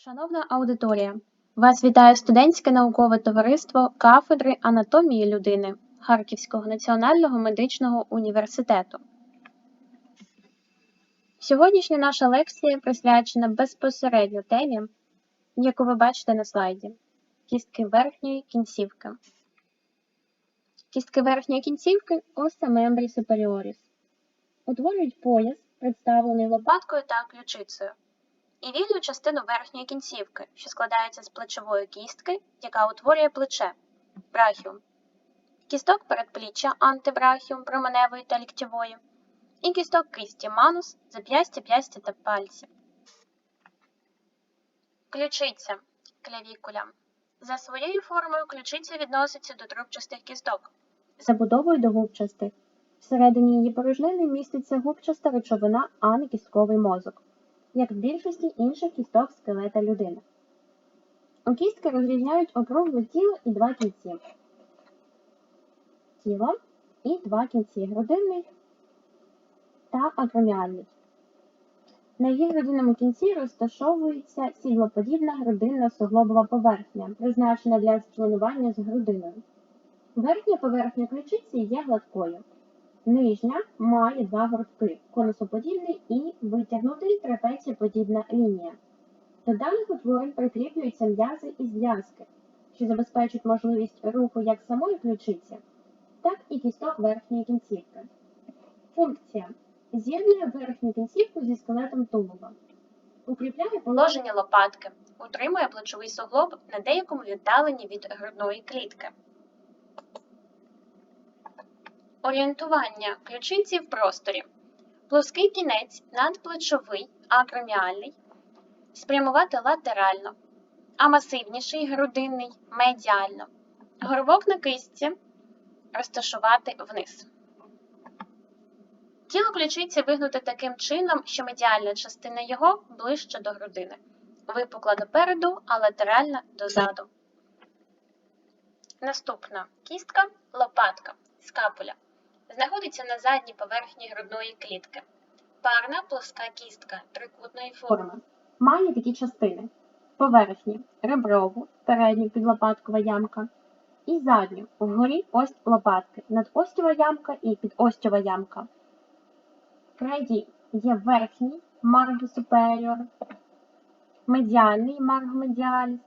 Шановна аудиторія, вас вітає студентське наукове товариство кафедри анатомії людини Харківського національного медичного університету. Сьогоднішня наша лекція присвячена безпосередньо темі, яку ви бачите на слайді кістки верхньої кінцівки. Кістки верхньої кінцівки оса мембрі суперіоріс. Утворюють пояс, представлений лопаткою та ключицею і вільну частину верхньої кінцівки, що складається з плечової кістки, яка утворює плече брахіум, кісток передпліччя антибрахіум променевої та ліктєвої, і кісток кисті манус, зап'ястя, п'ястя та пальці. Ключиця клявікуля. За своєю формою ключиця відноситься до трубчастих кісток. Забудовою до губчастих. Всередині її порожнини міститься губчаста речовина, а не кістковий мозок як в більшості інших кісток скелета людини. У кістки розрізняють округле тіло і два кінці. Тіло і два кінці грудинний та акроміальний. На її грудинному кінці розташовується сідлоподібна грудинна суглобова поверхня, призначена для зчленування з грудиною. Верхня поверхня ключиці є гладкою. Нижня має два горбки конусоподібний і витягнутий трапецієподібна лінія. До даних утворень прикріплюються м'язи і зв'язки, що забезпечують можливість руху як самої ключиці, так і кісток верхньої кінцівки. Функція з'єднує верхню кінцівку зі скелетом тулуба, укріпляє положення лопатки, утримує плечовий суглоб на деякому віддаленні від грудної клітки. Орієнтування ключиці в просторі. Плоский кінець надплечовий, акроміальний, спрямувати латерально, а масивніший грудинний медіально. Горбок на кисті розташувати вниз. Тіло ключиці вигнуте таким чином, що медіальна частина його ближче до грудини. Випукла допереду, а латеральна дозаду. Наступна кістка лопатка, скапуля знаходиться на задній поверхні грудної клітки. Парна плоска кістка трикутної форми. Має такі частини: поверхні, реброву, передню підлопаткова ямка і задню вгорі ось лопатки, надостьова ямка і підостьова ямка. Крайді є верхній марго superior, медіальний марго медіаліс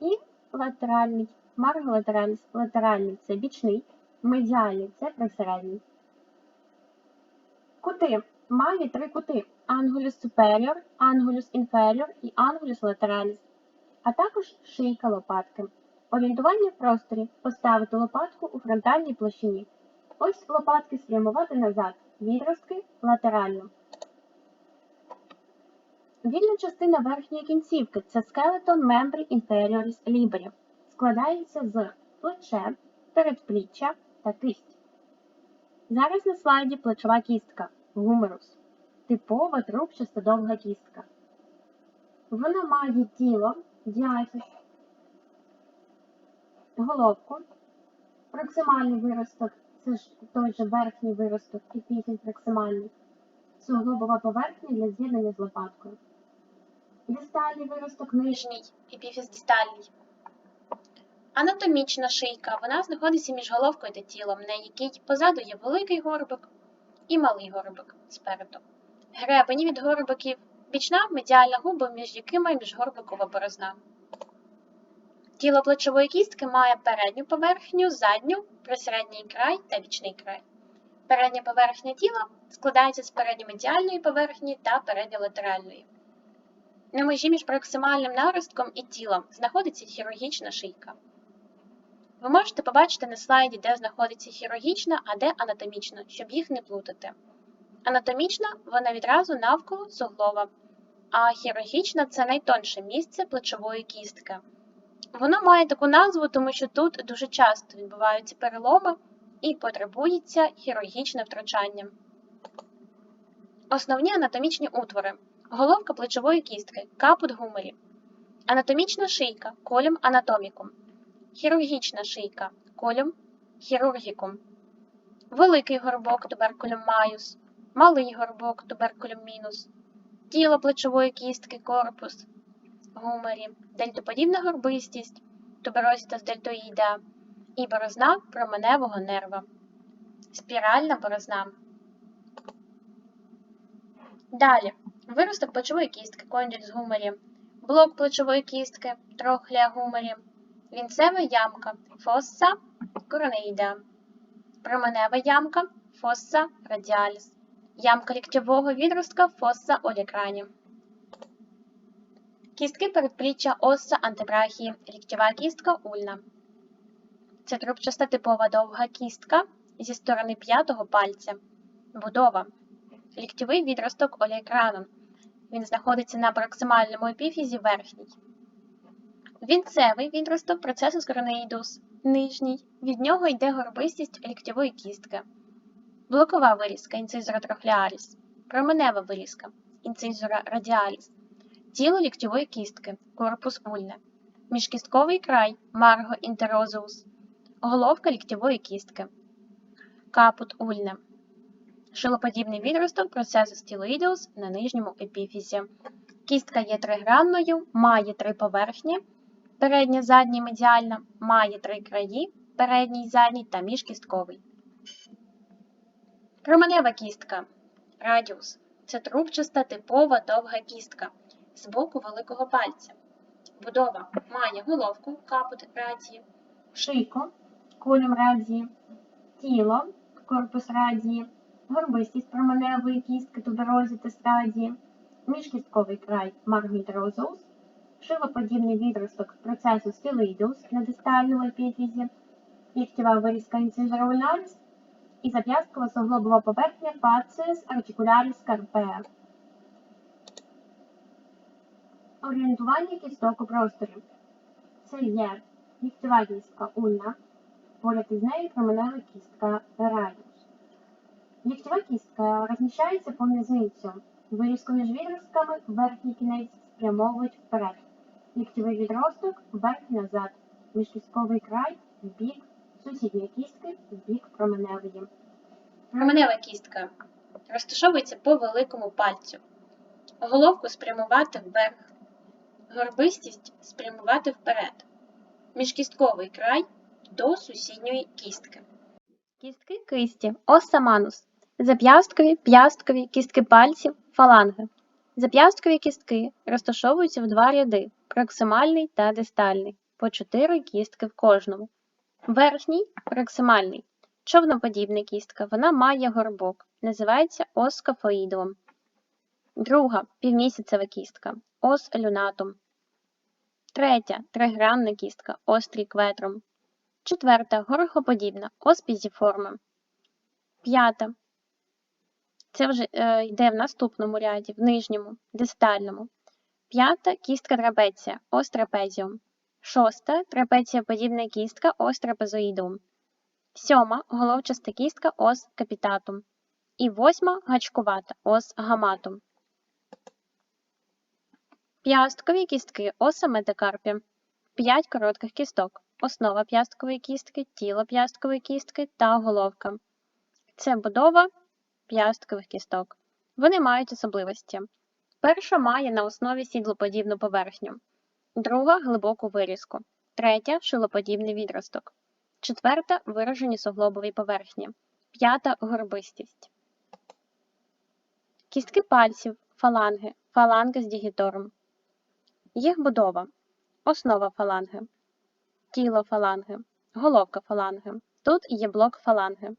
і латеральний марго латераліс. Латеральний це бічний. Медіальний це присередній. Кути має три кути: ангулюс superior, ангулюс inferior і ангулюс lateralis, а також шийка лопатки. Орієнтування в просторі поставити лопатку у фронтальній площині. Ось лопатки спрямувати назад, відростки латерально. Вільна частина верхньої кінцівки це скелетон membri inferioris liberi. Складається з плече, передпліччя та кисть. Зараз на слайді плечова кістка гумерус. Типова трубчаста довга кістка. Вона має тіло, діафіс, головку, проксимальний виросток, це ж той же верхній виросток епіфіз проксимальний, суглобова поверхня для з'єднання з лопаткою. Дистальний виросток нижній, епіфіз дистальний. Анатомічна шийка. Вона знаходиться між головкою та тілом, на якій позаду є великий горбик і малий горбик спереду. Гребені від горбиків, бічна медіальна губа, між якими міжгорбикова борозна. Тіло плечової кістки має передню поверхню, задню, присередній край та бічний край. Передня поверхня тіла складається з передньомедіальної поверхні та передньолатеральної. На межі між проксимальним наростком і тілом знаходиться хірургічна шийка. Ви можете побачити на слайді, де знаходиться хірургічна, а де анатомічна, щоб їх не плутати. Анатомічна вона відразу навколо суглова, а хірургічна це найтонше місце плечової кістки. Воно має таку назву, тому що тут дуже часто відбуваються переломи і потребується хірургічне втручання. Основні анатомічні утвори: головка плечової кістки, капут гумері, анатомічна шийка, колюм анатомікум хірургічна шийка. Колюм хірургікум, великий горбок туберкулюм маюс, малий горбок туберкулюм мінус, тіло плечової кістки корпус, гуморі, дельтоподібна горбистість, туберозітас дельтоїда. І борозна променевого нерва. Спіральна борозна. Далі. Виросток плечової кістки, кондиль гуморі, блок плечової кістки, трохлea гуморі, вінцева ямка, фосса коронеїда, променева ямка, фосса радіаліс, ямка ліктьового відростка, фосса олікрані. Кістки передпліччя оса антебрахії, ліктьова кістка ульна. Це трубчаста типова довга кістка зі сторони п'ятого пальця. Будова. Ліктьовий відросток оліекрану. Він знаходиться на проксимальному епіфізі верхній. Вінцевий відросток процесу скронеїдус нижній. Від нього йде горбистість ліктьової кістки. Блокова вирізка інцизора трохлеаріс. Променева вирізка інцизора радіаліс. Тіло ліктьової кістки, корпус ульне. Міжкістковий край марго інтерозус. Головка ліктьової кістки. Капут ульне. Шилоподібний відросток процесу стілоїдеус на нижньому епіфізі. Кістка є тригранною, має три поверхні. Передня, задня медіальна, має три краї, передній, задній та міжкістковий. Променева кістка. Радіус. Це трубчаста типова довга кістка з боку великого пальця. Будова має головку капут радії, шийку колюм радії, тіло корпус радії, горбистість променевої кістки туберозітис радії, міжкістковий край маргідрозус, шилоподібний відросток процесу стілоїдус на дистальному епіфізі, ліктєва вирізка інцизоруляріс і зап'ясткова суглобова поверхня пациус артикуляріс карпеа. Орієнтування кісток у просторі. Це є ліктєва кістка ульна, поряд із нею променева кістка радіус. Ліктєва кістка розміщається по мізинцю. Вирізку між відростками верхній кінець спрямовують вперед. Ліктєвий відросток вверх і назад. Міжкістковий край в бік, сусідня кістки в бік променевої. Променева кістка розташовується по великому пальцю. Головку спрямувати вверх. Горбистість спрямувати вперед. Міжкістковий край до сусідньої кістки. Кістки кисті, осаманус. Зап'ясткові, п'ясткові, кістки пальців, фаланги. Зап'ясткові кістки розташовуються в два ряди проксимальний та дистальний, по чотири кістки в кожному. Верхній проксимальний. Човноподібна кістка, вона має горбок, називається оскафоїдом. Друга півмісяцева кістка ос люнатум. Третя тригранна кістка острій кветром. Четверта горохоподібна оспізіформа. П'ята. Це вже е, йде в наступному ряді, в нижньому, дистальному. П'ята кістка трапеція острапезіум. Шоста трапецієподібна кістка острапезоїдум. Сьома головчаста кістка ос капітатум. І восьма гачкувата ос гаматум. П'ясткові кістки оса метакарпі. П'ять коротких кісток. Основа п'ясткової кістки, тіло п'ясткової кістки та головка. Це будова п'ясткових кісток. Вони мають особливості. Перша має на основі сідлоподібну поверхню, друга глибоку вирізку, третя шилоподібний відросток, четверта виражені суглобові поверхні, п'ята горбистість. Кістки пальців, фаланги, фаланги з дігітором. Їх будова, основа фаланги, тіло фаланги, головка фаланги. Тут є блок фаланги.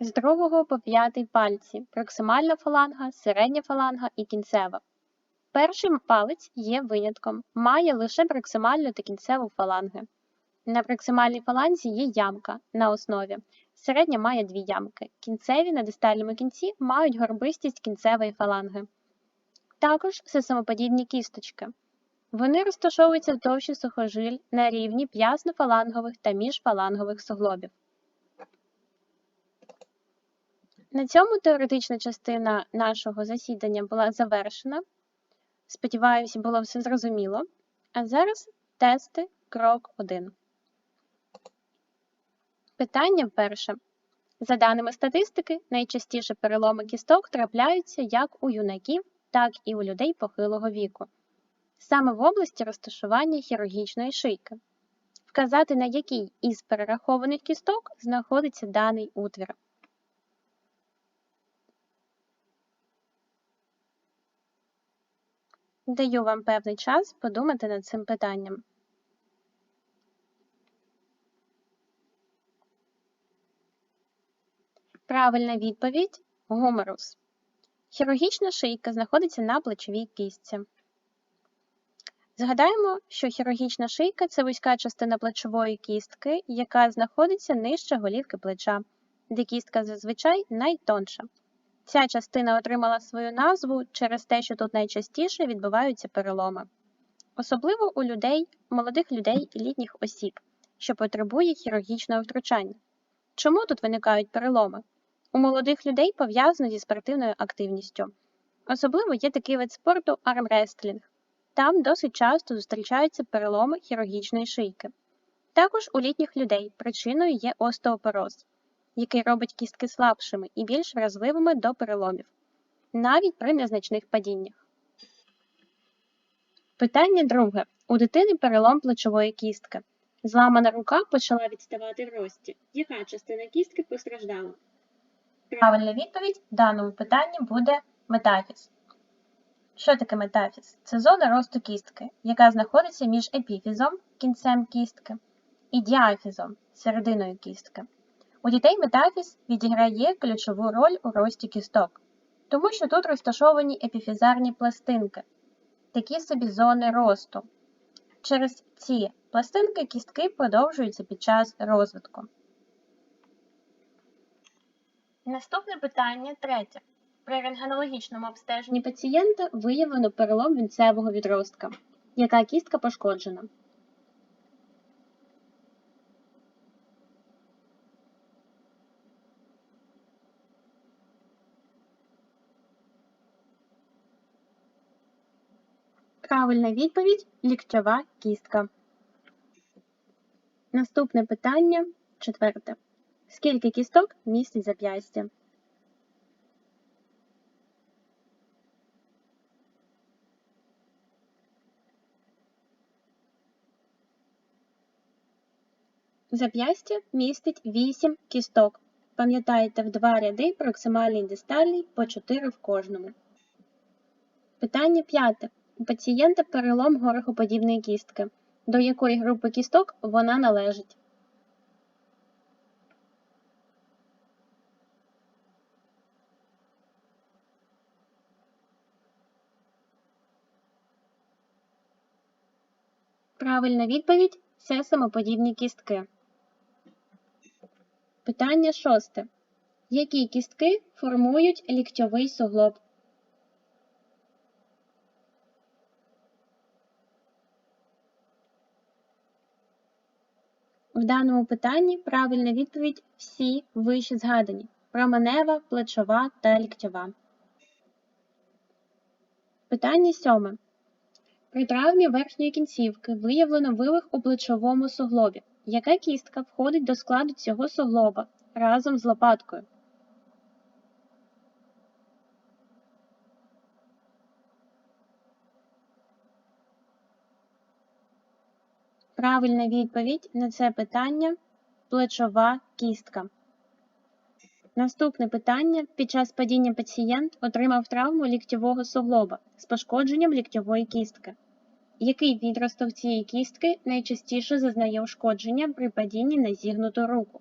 З другого по п'ятий пальці проксимальна фаланга, середня фаланга і кінцева. Перший палець є винятком, має лише проксимальну та кінцеву фаланги. На проксимальній фаланзі є ямка на основі. Середня має дві ямки. Кінцеві на дистальному кінці мають горбистість кінцевої фаланги. Також сесамоподібні кісточки. Вони розташовуються в товщі сухожиль на рівні п'ясно-фалангових та міжфалангових суглобів. На цьому теоретична частина нашого засідання була завершена. Сподіваюся, було все зрозуміло. А зараз тести крок 1. Питання перше. За даними статистики, найчастіше переломи кісток трапляються як у юнаків, так і у людей похилого віку. саме в області розташування хірургічної шийки. Вказати, на якій із перерахованих кісток знаходиться даний утвір. Даю вам певний час подумати над цим питанням. Правильна відповідь гумерус. Хірургічна шийка знаходиться на плечовій кістці. Згадаємо, що хірургічна шийка це вузька частина плечової кістки, яка знаходиться нижче голівки плеча, де кістка зазвичай найтонша. Ця частина отримала свою назву через те, що тут найчастіше відбуваються переломи, особливо у людей, молодих людей і літніх осіб, що потребує хірургічного втручання. Чому тут виникають переломи? У молодих людей пов'язано зі спортивною активністю. Особливо є такий вид спорту армрестлінг. Там досить часто зустрічаються переломи хірургічної шийки. Також у літніх людей причиною є остеопороз, який робить кістки слабшими і більш вразливими до переломів, навіть при незначних падіннях. Питання друге. У дитини перелом плечової кістки. Зламана рука почала відставати в рості. Яка частина кістки постраждала? Правильна відповідь в даному питанні буде метафіз. Що таке метафіз? Це зона росту кістки, яка знаходиться між епіфізом, кінцем кістки, і діафізом, серединою кістки. У дітей метафіз відіграє ключову роль у рості кісток, тому що тут розташовані епіфізарні пластинки, такі собі зони росту. Через ці пластинки кістки подовжуються під час розвитку. Наступне питання третє. При рентгенологічному обстеженні пацієнта виявлено перелом вінцевого відростка. Яка кістка пошкоджена? Правильна відповідь ліктьова кістка. Наступне питання четверте. Скільки кісток містить зап'ястя? Зап'ястя містить 8 кісток. Пам'ятаєте, в два ряди проксимальний дистальний по 4 в кожному. Питання п'яте. У пацієнта перелом горохоподібної кістки. До якої групи кісток вона належить? Правильна відповідь це самоподібні кістки. Питання шосте. Які кістки формують ліктьовий суглоб? В даному питанні правильна відповідь всі вище згадані променева, плечова та ліктьова. Питання сьоме. При травмі верхньої кінцівки виявлено вивих у плечовому суглобі. Яка кістка входить до складу цього суглоба разом з лопаткою? Правильна відповідь на це питання плечова кістка. Наступне питання. Під час падіння пацієнт отримав травму ліктєвого суглоба з пошкодженням ліктьової кістки. Який відросток цієї кістки найчастіше зазнає ушкодження при падінні на зігнуту руку?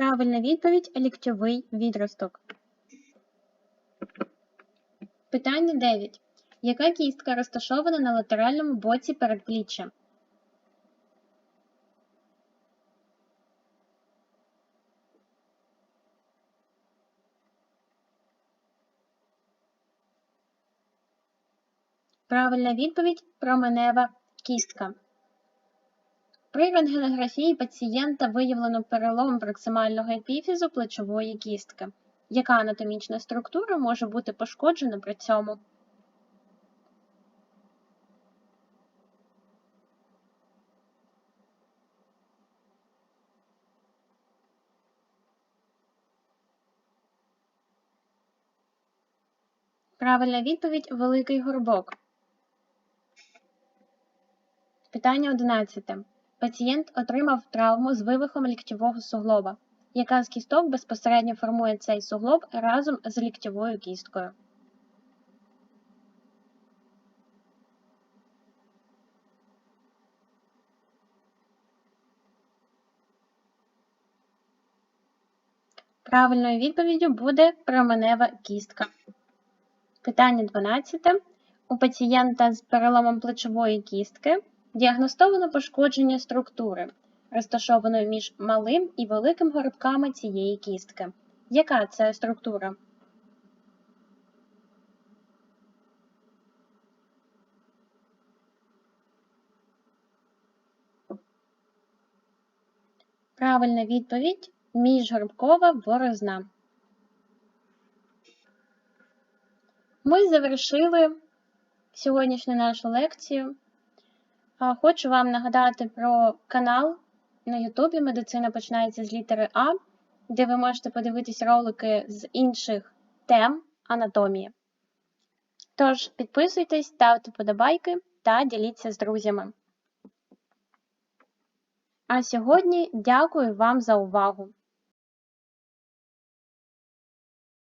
Правильна відповідь ліктьовий відросток. Питання 9. Яка кістка розташована на латеральному боці передпліччя? Правильна відповідь променева кістка. При рентгенографії пацієнта виявлено перелом проксимального епіфізу плечової кістки. Яка анатомічна структура може бути пошкоджена при цьому? Правильна відповідь великий горбок. Питання 11. Пацієнт отримав травму з вивихом ліктьового суглоба. Яка з кісток безпосередньо формує цей суглоб разом з ліктьовою кісткою? Правильною відповіддю буде променева кістка. Питання 12. У пацієнта з переломом плечової кістки діагностовано пошкодження структури, розташованої між малим і великим горбками цієї кістки. Яка це структура? Правильна відповідь міжгорбкова борозна. Ми завершили сьогоднішню нашу лекцію. Хочу вам нагадати про канал на Ютубі Медицина починається з літери А, де ви можете подивитись ролики з інших тем анатомії. Тож підписуйтесь, ставте подобайки та діліться з друзями. А сьогодні дякую вам за увагу!